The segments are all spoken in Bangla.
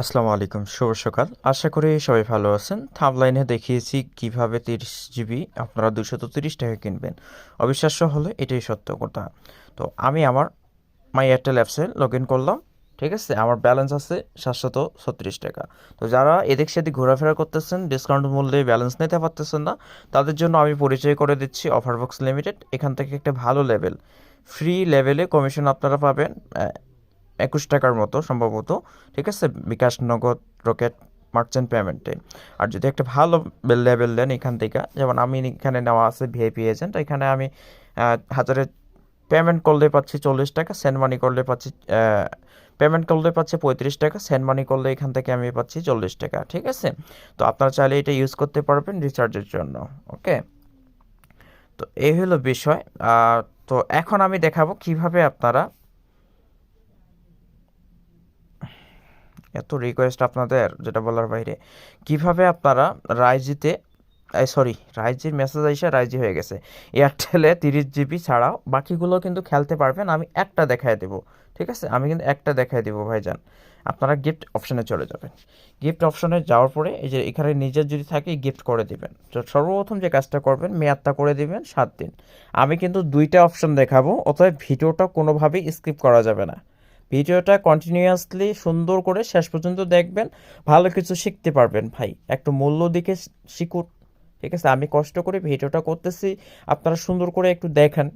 আসসালামু আলাইকুম, শুভ সকাল। আশা করি সবাই ভালো আছেন। থামলাইনে দেখিয়েছি কীভাবে তিরিশ জিবি আপনারা দুশত তিরিশ টাকা কিনবেন। অবিশ্বাস্য হলে এটাই সত্য কথা। তো আমি আমার মাই এয়ারটেল অ্যাপসে লগ ইন করলাম, ঠিক আছে? আমার ব্যালেন্স আছে সাতশত ছত্রিশ টাকা। তো যারা এদিক সেদিক ঘোরাফেরা করতেছেন ডিসকাউন্ট মূল্যে ব্যালেন্স নিতে পারতেছেন না, তাদের জন্য আমি পরিচয় করে দিচ্ছি অফারবক্স লিমিটেড। এখান থেকে একটা ভালো লেভেল। ফ্রি লেভেলে কমিশন আপনারা পাবেন একুশ টাকার মতো সম্ভবত, ঠিক আছে? বিকাশ নগদ রকেট মার্চেন্ট পেমেন্টে আর যদি একটা ভালো লেভেল দেন এখান থেকে, যেমন আমি এখানে নেওয়া আছে ভিআইপি এজেন্ট এখানে আমি হাজারে পেমেন্ট করলে পাচ্ছি চল্লিশ টাকা সেন্ড মানি করলে পাচ্ছি পেমেন্ট করলে পাচ্ছি পঁয়ত্রিশ টাকা সেন্ড মানি করলে এখান থেকে আমি পাচ্ছি চল্লিশ টাকা, ঠিক আছে? তো আপনারা চাইলে এটা ইউজ করতে পারবেন রিচার্জের জন্য ওকে তো এই হলো বিষয় তো এখন আমি দেখাবো কীভাবে আপনারা এত রিকোয়েস্ট আপনাদের যেটা বলার বাইরে। কীভাবে আপনারা রাইজিতে সরি রাইজির মেসেজ আইসা রাইজি হয়ে গেছে। এয়ারটেলে তিরিশ জিবি ছাড়াও বাকিগুলো কিন্তু খেলতে পারবেন, আমি একটা দেখায় দেবো, ঠিক আছে? আমি কিন্তু একটা দেখায় দেবো, ভাইজান। আপনারা গিফট অপশনে চলে যাবেন। গিফট অপশনে যাওয়ার পরে এই যে এখানে নিজের যদি থাকে গিফট করে দিবেন। তো সর্বপ্রথম যে কাজটা করবেন, মেয়াদটা করে দিবেন, সাত দিন। আমি কিন্তু দুইটা অপশন দেখাবো, অতএব ভিডিওটা কোনোভাবেই স্কিপ করা যাবে না। ভিডিওটা কন্টিনিউয়াসলি সুন্দর করে শেষ পর্যন্ত দেখবেন, ভালো কিছু শিখতে পারবেন ভাই। একটু মূল্য দিকে শিখুন, ঠিক আছে? আমি কষ্ট করে ভিডিওটা করতেছি, আপনারা সুন্দর করে একটু দেখেন।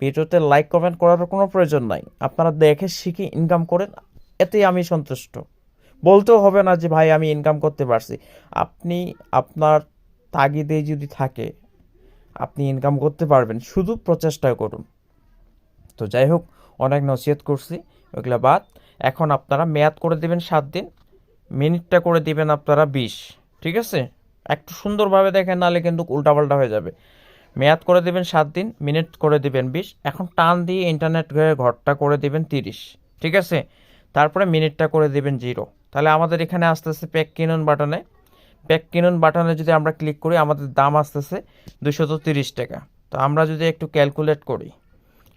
ভিডিওতে লাইক কমেন্ট করার কোনো প্রয়োজন নাই। আপনারা দেখে শিখে ইনকাম করেন, এতেই আমি সন্তুষ্ট। বলতেও হবে না যে, ভাই, আমি ইনকাম করতে পারছি। আপনি আপনার তাগিদে যদি থাকে, আপনি ইনকাম করতে পারবেন। শুধু প্রচেষ্টা করুন। তো যাই হোক, অনেক নসিহত করছি। ওইগুলা বাদ। এখন আপনারা মেয়াদ করে দিবেন সাত দিন, মিনিটটা করে দিবেন আপনারা বিশ, ঠিক আছে? একটু সুন্দরভাবে দেখেন, নাহলে কিন্তু উল্টাপাল্টা হয়ে যাবে। মেয়াদ করে দিবেন সাত দিন, মিনিট করে দিবেন বিশ, এখন টান দিয়ে ইন্টারনেট ঘরটা করে দিবেন তিরিশ, ঠিক আছে? তারপরে মিনিটটা করে দিবেন জিরো। তাহলে আমাদের এখানে আসতেছে প্যাক কিনুন বাটনে। প্যাক কিনুন বাটনে যদি আমরা ক্লিক করি, আমাদের দাম আসতেছে দুশত তিরিশ টাকা। তো আমরা যদি একটু ক্যালকুলেট করি।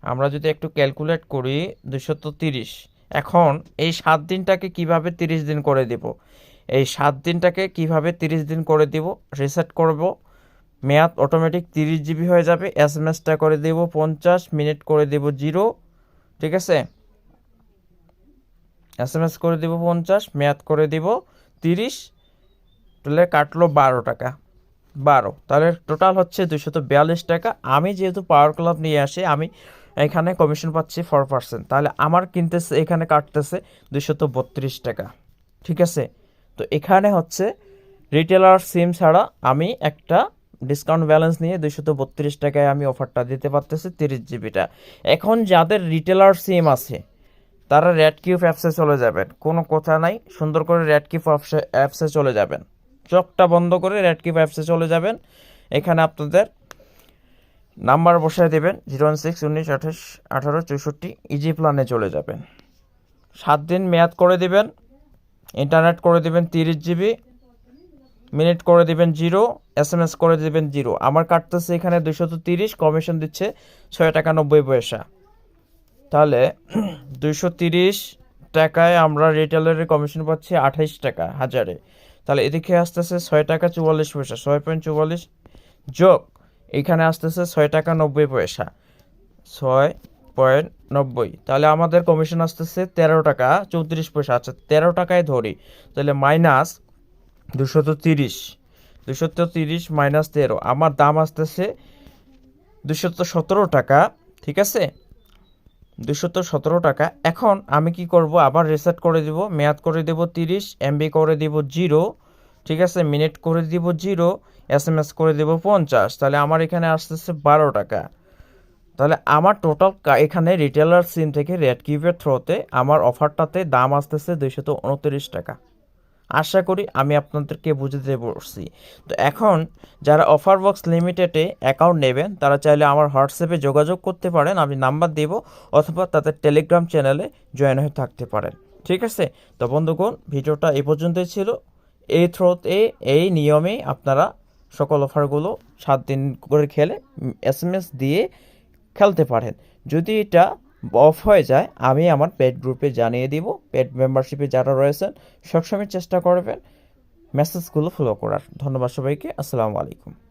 আমরা যদি একটু ক্যালকুলেট করি দুশত তিরিশ। এখন এই সাত দিনটাকে কীভাবে তিরিশ দিন করে দেব? এই সাত দিনটাকে কীভাবে তিরিশ দিন করে দিব? রিসেট করব। মেয়াদ অটোমেটিক তিরিশ জিবি হয়ে যাবে। এস এম এসটা করে দেব পঞ্চাশ মিনিট করে দেব জিরো ঠিক আছে? এস এম এস করে দেব পঞ্চাশ, মেয়াদ করে দিব তিরিশ, তাহলে কাটলো বারো টাকা। বারো, তাহলে টোটাল হচ্ছে দুশত বিয়াল্লিশ টাকা। আমি যেহেতু পাওয়ার ক্লাব নিয়ে আসি, আমি এখানে কমিশন পাচ্ছি ফোর পার্সেন্ট তাহলে আমার কিনতেছে, এখানে কাটতেছে দুশত বত্রিশ টাকা। ঠিক আছে? তো এখানে হচ্ছে রিটেলার সিম ছাড়া আমি একটা ডিসকাউন্ট ব্যালেন্স নিয়ে দুশত বত্রিশ টাকায় আমি অফারটা দিতে পারতেছি তিরিশ জিবিটা এখন যাদের রিটেলার সিম আছে, তারা রেড কিউব অ্যাপসে চলে যাবেন। কোনো কথা নাই, সুন্দর করে রেড কিউব অ্যাপসে চলে যাবেন। চকটা বন্ধ করে রেড কিউব অ্যাপসে চলে যাবেন। এখানে আপনাদের নাম্বার বসায় দেবেন, জিরো ওয়ান সিক্স উনিশ আঠাশ আঠারো চৌষট্টি ইজি প্ল্যানে চলে যাবেন। সাত দিন মেয়াদ করে দিবেন ইন্টারনেট করে দিবেন তিরিশ জিবি মিনিট করে দিবেন জিরো এস এম এস করে দিবেন জিরো আমার কাটতেছে এখানে দুশত তিরিশ কমিশন দিচ্ছে ছয় টাকা নব্বই পয়সা। তাহলে দুইশো তিরিশ টাকায় আমরা রিটেলারের কমিশন পাচ্ছি আঠাইশ টাকা, হাজারে। তাহলে এদিকে আসতেছে ছয় টাকা চুয়াল্লিশ পয়সা, ছয় পয়েন্ট চুয়াল্লিশ যোগ এখানে আসতেছে ছয় টাকা নব্বই পয়সা। ছয় পয়েন্ট নব্বই। তাহলে আমাদের কমিশন আসতেছে তেরো টাকা, চৌত্রিশ পয়সা। আচ্ছা তেরো টাকায় ধরি। তাহলে মাইনাস দুশত তিরিশ। দুশত তিরিশ মাইনাস তেরো। আমার দাম আসতেছে দুশত সতেরো টাকা, ঠিক আছে? দুশত সতেরো টাকা। এখন আমি কি করব? আবার রিসেট করে দিব, মেয়াদ করে দেব তিরিশ এমবি করে দিব জিরো ঠিক আছে মিনিট করে দিব জিরো এস এম এস করে দেব পঞ্চাশ। তাহলে আমার এখানে আসতেছে বারো টাকা। তাহলে আমার টোটাল এখানে রিটেলার সিম থেকে রেড কিউবের থ্রোতে আমার অফারটাতে দাম আসতেছে দুইশত উনত্রিশ টাকা। আশা করি আমি আপনাদেরকে বুঝতে পারছি তো এখন যারা অফার বক্স লিমিটেডে অ্যাকাউন্ট নেবেন, তারা চাইলে আমার হোয়াটসঅ্যাপে যোগাযোগ করতে পারেন, আমি নাম্বার দেব, অথবা তাদের টেলিগ্রাম চ্যানেলে জয়েন হয়ে থাকতে পারেন। ঠিক আছে? তো বন্ধুগণ, ভিডিওটা এ পর্যন্তই ছিল। এই থ্রোতে এই নিয়মে আপনারা সকল অফারগুলো সাত দিন করে খেলে এস এম এস দিয়ে খেলতে পারেন। যদি এটা অফ হয়ে যায়, আমি আমার পেড গ্রুপে জানিয়ে দিব। পেড মেম্বারশিপে যারা রয়েছেন, সবসময় চেষ্টা করবেন মেসেজগুলো ফলো করার। ধন্যবাদ সবাইকে। আসসালামু আলাইকুম।